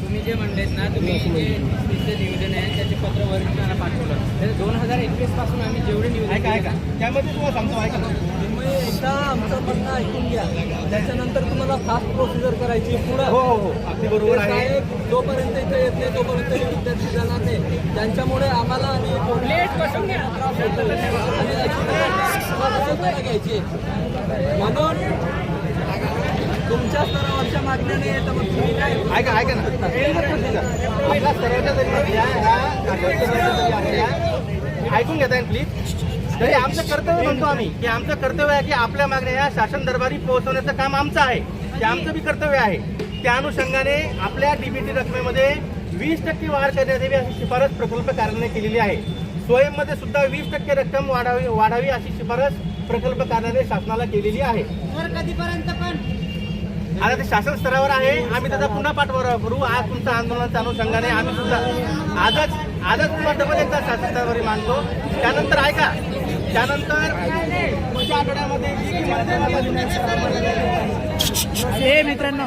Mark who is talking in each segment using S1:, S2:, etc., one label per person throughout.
S1: तुम्ही जे म्हणलेत ना तुम्ही जे नियोजन आहे त्याचे पत्र वरिष्ठांना पाठवलं. तर दोन हजार एकवीसपासून आम्ही जेवढे नियोजन
S2: ऐका ऐका. त्यामध्ये तुम्हाला सांगतो ऐका.
S3: तुम्ही एकदा आमचं म्हणणं ऐकून घ्या. त्याच्यानंतर तुम्हाला फास्ट प्रोसिजर करायची पुढं.
S2: हो हो हो. अगदी बरोबर आहे.
S3: जोपर्यंत इथे येत नाही तोपर्यंत हे विद्यार्थी जाणार नाही. त्यांच्यामुळे आम्हाला आणि. आणि घ्यायची म्हणून तुमच्या स्तरावरच्या मागण्या नाही तर मग तुम्ही काय
S2: ऐका ऐका ना. आपला सर्वांच्या जरी या ह्या ऐकून घेता येईल प्लीज तरी आमचं कर्तव्य म्हणतो आम्ही की आमचं कर्तव्य आहे की आपल्या मागण्या या शासन दरबारी पोहोचवण्याचं काम आमचं आहे. ते आमचं बी कर्तव्य आहे. त्या अनुषंगाने आपल्या डीबीटी रकमेमध्ये वीस टक्के वाढ करण्यात यावी अशी शिफारस प्रकल्प कार्यालयाने केलेली आहे. स्वयंमध्ये सुद्धा वीस टक्के रक्कम वाढावी वाढावी अशी शिफारस प्रकल्प कार्यालय शासनाला केलेली आहे.
S1: कधीपर्यंत पण?
S2: आता ते शासन स्तरावर आहे. आम्ही त्याचा पुन्हा पाठपुरावा करू. आज तुमच्या आंदोलनाच्या अनुषंगाने आम्ही सुद्धा आजच आजच पुन्हा डबल एकदा शासन स्तरावर मानतो. त्यानंतर ऐका. त्यानंतर पुढच्या आठवड्यामध्ये मंत्रिमंडळ-
S1: मित्रांनो.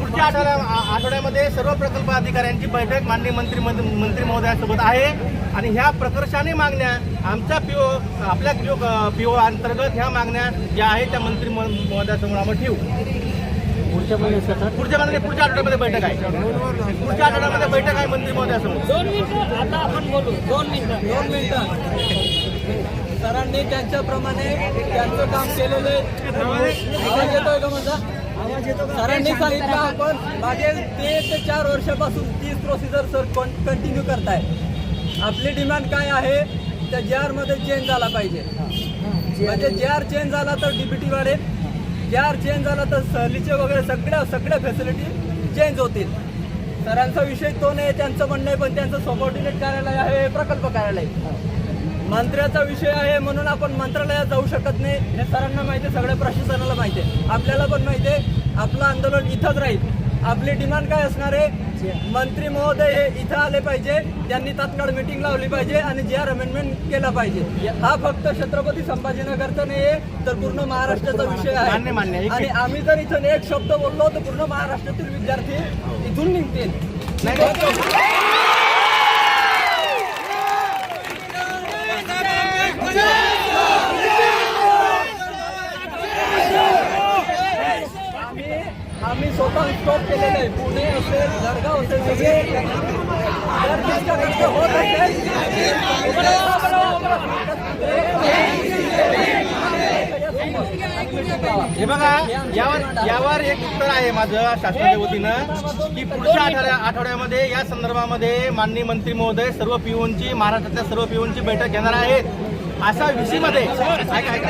S2: पुढच्या आठवड्या आठवड्यामध्ये सर्व प्रकल्प अधिकाऱ्यांची बैठक माननीय मंत्री मंत्री महोदयासोबत आहे. आणि ह्या प्रकर्षाने मागण्या आमच्या पीओ आपल्या पीओ पीओ अंतर्गत ह्या मागण्या ज्या आहेत त्या मंत्री म- महोदयासमोर आम्ही ठेवू. पुढच्या पुढच्या महिन्यात पुढच्या आठवड्यामध्ये बैठक आहे. पुढच्या आठवड्यामध्ये बैठक आहे मंत्री महोदयासमोर.
S1: दोन मिनिटं आता आपण बोलू. दोन मिनिटं.
S3: दोन मिनिटं. सरांनी त्यांच्याप्रमाणे त्यांचं काम केलेलं आहे. आवाज येतोय का माझा? सरांनी सांगितलं आपण मागील तीन ते चार वर्षापासून तीच प्रोसिजर सर कंटिन्यू करताय. आपली डिमांड काय आहे? त्या जे मध्ये चेंज झाला पाहिजे. म्हणजे जे आर चेंज झाला तर डीबीटी वाढेल. जे आर चेंज झाला तर सहलीचे वगैरे सगळ्या सगळ्या फॅसिलिटी चेंज होतील. सरांचा विषय तो नाही त्यांचं म्हणणं आहे पण त्यांचं सबॉर्डिनेट कार्यालय आहे हे प्रकल्प कार्यालय. मंत्र्याचा विषय आहे म्हणून आपण मंत्रालयात जाऊ शकत नाही. हे सरांना माहिती आहे सगळ्या प्रशासनाला माहिती आहे. आपल्याला पण माहिती आहे आपलं आंदोलन इथंच राहील. आपली डिमांड काय असणार आहे? मंत्री महोदय हे इथं आले पाहिजे त्यांनी तात्काळ मिटिंग लावली पाहिजे आणि जे आर अमेंडमेंट केला पाहिजे. हा फक्त छत्रपती संभाजीनगरचा नाही आहे तर पूर्ण महाराष्ट्राचा विषय आहे. आणि आम्ही जर इथून एक शब्द बोललो तर पूर्ण महाराष्ट्रातील विद्यार्थी इथून निघतील. आम्ही स्वतः स्टॉप केलेलं आहे. पुणे असेल जळगाव असेल सगळे जर तुमच्याकडचं होत असेल
S2: हे बघा यावर यावर एक उत्तर आहे माझं शासनाच्या वतीनं की पुढच्या आठवड्या आठवड्यामध्ये या संदर्भामध्ये माननीय मंत्री महोदय सर्व पिऊनची महाराष्ट्रातल्या सर्व पिऊनची बैठक घेणार आहेत. असा विषयीमध्ये ऐका,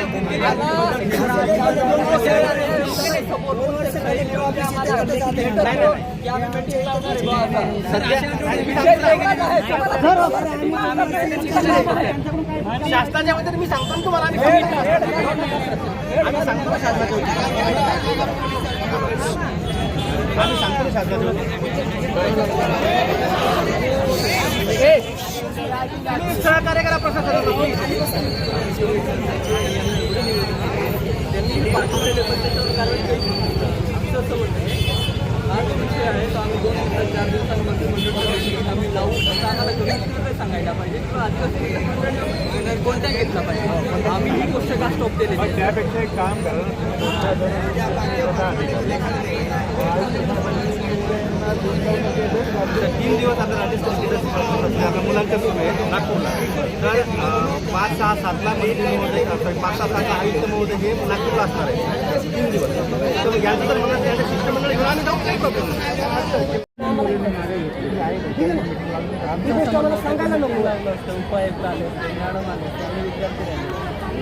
S2: शासनाच्या वतीने मी सांगतो तुम्हाला आम्ही सांगतो ना शासनाचे होते आम्ही सांगतो ना शासनाचे होते सहकार्य करा प्रशासनाला
S3: हा विषय आहे तो आम्ही दोन दिवसात चार दिवसांमध्ये मंडळ आम्ही लावू असं आम्हाला कमी रुपये सांगायला पाहिजे? किंवा आदिवासी मंडळ कोणत्या घेतला पाहिजे? आम्ही ही गोष्ट का स्टॉप केली?
S4: त्यापेक्षा एक काम
S2: तीन दिवस आता राजस्थान आपल्या मुलांच्या सुरू आहे नागपूरला तर अं, पाच सहा सातला मंत्री महोदय sorry, पाच सहा सातला आयुक्त महोदय हे नागपूरला असणार आहे तीन दिवस तर यांचं तर म्हणणं त्यांचं शिष्टमंडळ घेऊन आम्ही जाऊ काही प्रॉब्लेम नाही
S3: उपायुक्त आले होते मॅडम आले होते आणि विद्यार्थी राहिले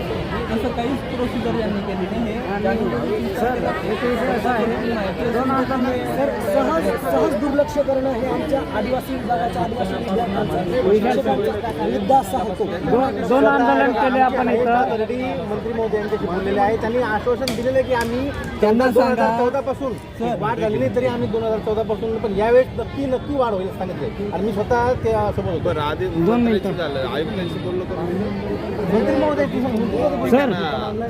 S3: तसं काहीच प्रोसिजर यांनी केली नाही. हे
S5: सर सहज सहज दुर्लक्ष करणं हे आमच्या आदिवासी विभागाच्या आदिवासी विद्यार्थ्यांचा मुद्दा असा होतो
S4: दोन आंदोलन केले आपण इथं.
S2: मंत्री महोदय यांच्याशी बोललेले आहे त्यांनी आश्वासन दिलेलं आहे की आम्ही त्यांना दोन हजार चौदा पासून वाढ झाली नाही तरी आम्ही दोन हजार चौदा पासून पण यावेळेस नक्की नक्की वाढ होईल सांगितले आणि मी स्वतः त्या सोबत होतो
S4: दोन मिनिटं
S2: मंत्री महोदय
S4: सर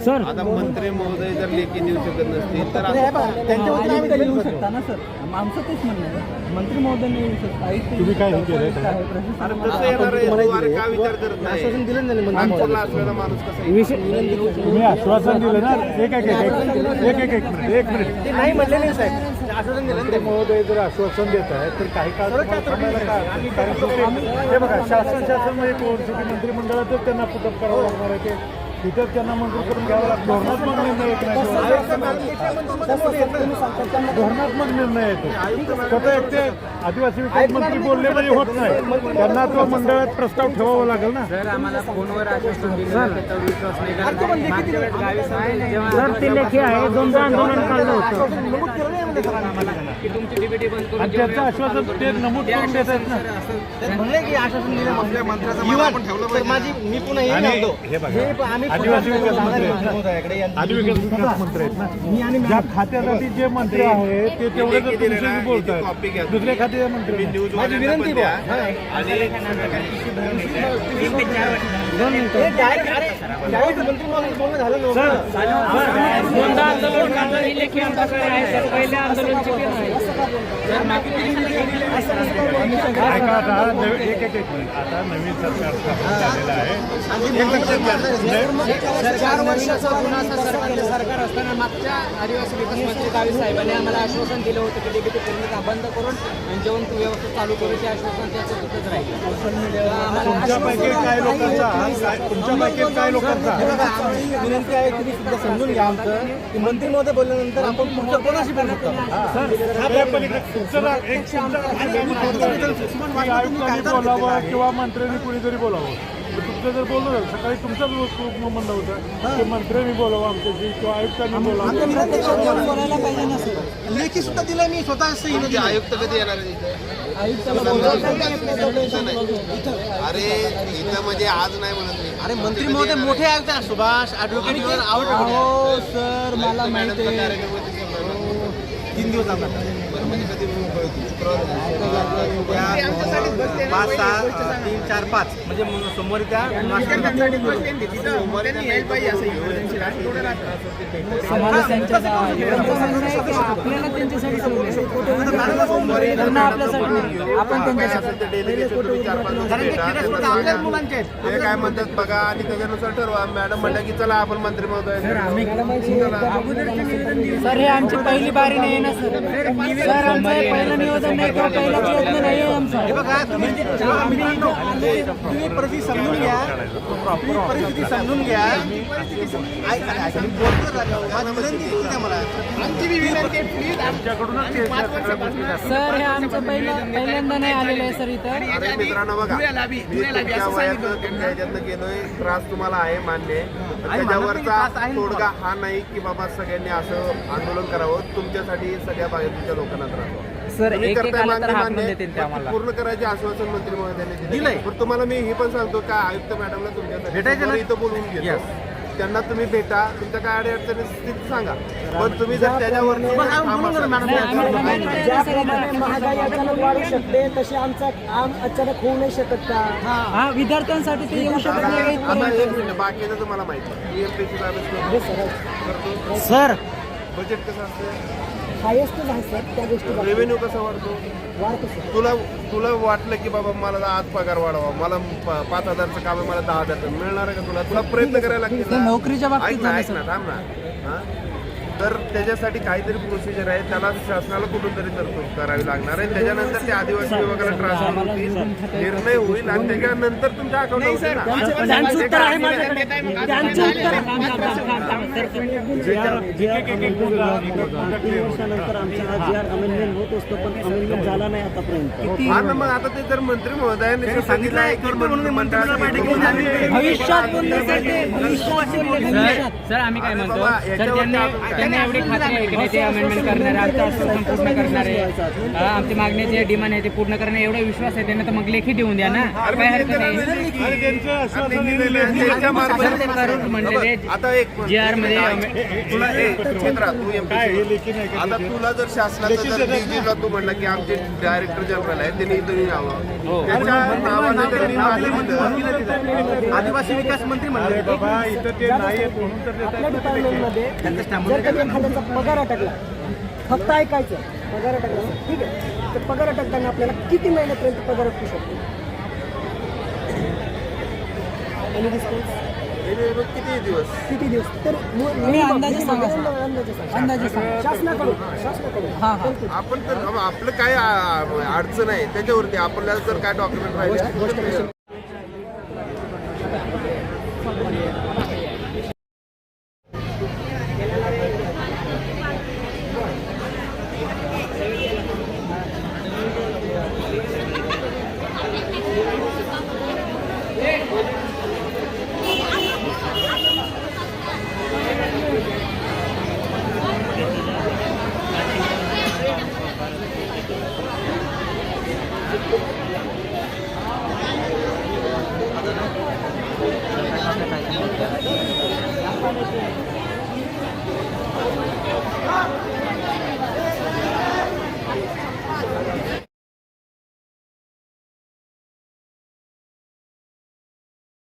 S4: सर
S6: आता मंत्री महोदय जर लेखी देऊ शकत नसतील तर
S2: हे बघा, त्यांच्या वतीने आम्ही
S3: आयुक्त
S2: करतो.
S3: शकता ना सर आमचं तेच म्हणणं आहे मंत्री महोदय येऊ शकता आयुक्त येऊ
S4: तुम्ही काय हे
S3: शकता.
S4: केलंय
S3: काय आहे? प्रशासन-
S6: अरे कसं येणार आहे तू अरे का विचार करत नाही
S2: आश्वासन दिलं ना त्यांनी मंत्री
S6: नागपूरला असलेला माणूस कसा येईल?
S4: विषय तुम्ही आश्वासन दिलं ना एक एक एक एक एक एक मिनिट एक मिनिट.
S2: ते नाही म्हणले नाही साहेब. ते आश्वासन दिलं ना त्यांनी.
S4: महोदय जर आश्वासन देत आहे तर काही काळ थांबायला शेवटी हे बघा शासन शासन म्हणजे कोण शेवटी मंत्रिमंडळातच त्यांना पुटअप करावं लागणार आहे ते. तिथेच त्यांना मंजूर करून घ्यावं लागतं. धोरणात्मक निर्णय येत नाही धोरणात्मक निर्णय येतो. स्वतः एक ते आदिवासी विकास मंत्री बोलले म्हणजे होत नाही. त्यांना तो मंडळात प्रस्ताव ठेवावा लागेल ना.
S1: सर
S4: ते लेखी आहे? दोनदा आंदोलन काढलं होतं.
S1: आम्हाला की तुमची डीबीटी बंद करून
S4: आणि त्याचं आश्वासन ते नमूद करून देत आहेत ना.
S2: म्हणले की आश्वासन दिलं मंत्र्याचं तर माझी मी पुन्हा हे
S4: हे बघा, आदिवासी विकास मंत्री आहेत. ना.
S2: महोदयाकडे यांनी-
S4: आदिवासी विकास मंत्री आहेत ना. ज्या खात्यासाठी जे मंत्री आहेत ते तेवढे जर तुमच्याशी दुसऱ्या खात्याचे मंत्री
S2: माझी विनंती. हा.
S6: आणि
S1: दोनदा आंदोलन काढलं लेखी आमच्याकडे आहे? सर पहिल्या
S4: नवी- एक एक एक मिनिट आता नवीन सरकार स्थापन झालेलं आहे. एक लक्षात घ्या.
S1: चार वर्षाचा गुन्हा सरकार सरकार असताना मागच्या आदिवासी विकास मंत्री दावी साहेबांनी आम्हाला आश्वासन दिलं होतं की डीबीटी पूर्णतः बंद करून जेवण व्यवस्था चालू करू. ते आश्वासन त्याचं तिथंच राहील. आम्हाला
S4: तुमच्यापैकी काय लोकांचा काय- तुमच्यापैकी काय लोकांचा
S2: हे विनंती आहे तुम्ही सुद्धा समजून घ्या आमचं की मंत्री महोदय बोलल्यानंतर आपण पुढचं कोणाशी बोलू शकतो
S4: किंवा मंत्र्यांनी कुणीतरी बोलावं जर बोललं झालं, सकाळी तुमचंच म्हणणं होतं. की मंत्र्यांनी बोलावं आमच्याशी किंवा आयुक्तांनी बोलावं.
S3: बोलायला पाहिजे ना सर
S2: लेखी सुद्धा दिलं मी स्वतः
S6: म्हणजे आयुक्त कधी येणार अरे इथं म्हणजे आज नाही म्हणत मी.
S2: अरे मंत्री महोदय मोठे आयुक्त सुभाष ऍडव्होकेट आवड
S3: हो सर मला माहिती.
S2: तीन दिवस
S6: बरं म्हणजे कधी शुक्रवार
S2: पाच सहा तीन चार पाच. म्हणजे सोमवारी त्या
S6: काय म्हणतात बघा आणि त्याच्यानुसार ठरवा. मॅडम म्हणल्या की चला आपण मंत्री महोदय.
S3: सर हे आमची पहिली बारी नाही ना सर. सर आमचं पहिलं नियोजन नाही किंवा पहिला प्रयत्न नाही आहे आमचा.
S2: तुम्ही परिस्थिती समजून घ्या. तुम्ही परिस्थिती समजून घ्या.
S3: सर हे आमचं पहिलं पहिल्यांदा नाही आलेलं आहे सर इथं.
S6: मित्रांनो बघा गेलोय. त्रास तुम्हाला आहे मान्य त्याच्यावरचा तोडगा हा नाही की बाबा सगळ्यांनी असं आंदोलन करावं. तुमच्यासाठी सगळ्या भागातल्या लोकांना त्रास.
S1: सर
S6: तुम्ही
S1: एक
S6: पूर्ण करायचे आश्वासन मंत्री महोदयांनी दिलंय. पण तुम्हाला मी हे पण सांगतो का आयुक्त मॅडमला तुमच्यासाठी
S2: भेटायचं
S6: इथं बोलवून घेतो. त्यांना तुम्ही भेटा तुमच्या काय अडचणी असतील ते सांगा. पण तुम्ही जर
S5: अचानक वाढू शकते तसे आमचा काम अचानक होऊ नाही शकत का?
S3: हा. विद्यार्थ्यांसाठी ते येऊ शकत नाही
S6: बाकीचं तुम्हाला माहिती करतो.
S2: सर.
S6: बजेट कसं असतं?
S5: हायेस्टच आहे सर त्या गोष्टी
S6: रेव्हेन्यू कसा वाढतो?
S5: वाढतो सर
S6: तुला तुला वाटलं की बाबा मला आज पगार वाढवा मला प- पाच हजारचं काम आहे मला दहा हजार मिळणार आहे का तुला? तुला प्रयत्न करायला लागतील ना.
S3: नोकरीच्या बाबतीत
S6: ऐक ना ऐक ना थांब ना. हा? तर त्याच्यासाठी काहीतरी प्रोसिजर आहे. त्याला शासनाला कुठून तरी तरतूद करावी लागणार आहे. त्याच्यानंतर त्या आदिवासी विभागाला ट्रान्सफर होतील निर्णय होईल आणि त्याच्यानंतर तुमच्या अकाउंट मग आता ते जर मंत्री महोदयांनी सांगितलं
S3: भविष्यात सर ते
S1: आम्ही काय म्हणतो? त्यांनी एवढी खात्री आहे की नाही ते अमेंडमेंट करणार आहे आमचं आश्वासन पूर्ण करणार. आहे हा, आमची मागणी जे डिमांड आहे ते पूर्ण करणार एवढा विश्वास आहे त्यांना तर मग लेखी देऊन द्या ना. काय हरकत नाही
S4: त्यांचं
S1: करून म्हणलेले
S6: आता एक
S1: जे आर
S6: तुला ए, मित्रा, तू
S4: काय हे
S6: MPC
S4: लेखी नाही का?
S6: आता? तुला जर शासनाचं जर तू म्हणला की आमचे डायरेक्टर जनरल आहे त्यांनी इथं यावं. त्याच्या नावानं त्यांनी मागणी दिलं.
S2: आदिवासी विकास मंत्री
S4: अरे
S2: म्हणले.
S4: बाबा इथं ते नाही आहेत म्हणून तर देत
S5: आपल्या
S4: आहेत ना ते
S5: एखाद्याचा पगार अटकला. फक्त ऐकायचं. पगार अटकला. ठीक आहे? तर पगार अटकताना आपल्याला किती महिन्यापर्यंत पगार अटकू शकतो?
S6: हे मग किती दिवस?
S5: किती दिवस तर
S3: अंदाजे
S5: अंदाजे. शासनाकडून.
S6: आपण तर आपलं काय अडचण आहे त्याच्यावरती आपल्याला जर काय डॉक्युमेंट राहिले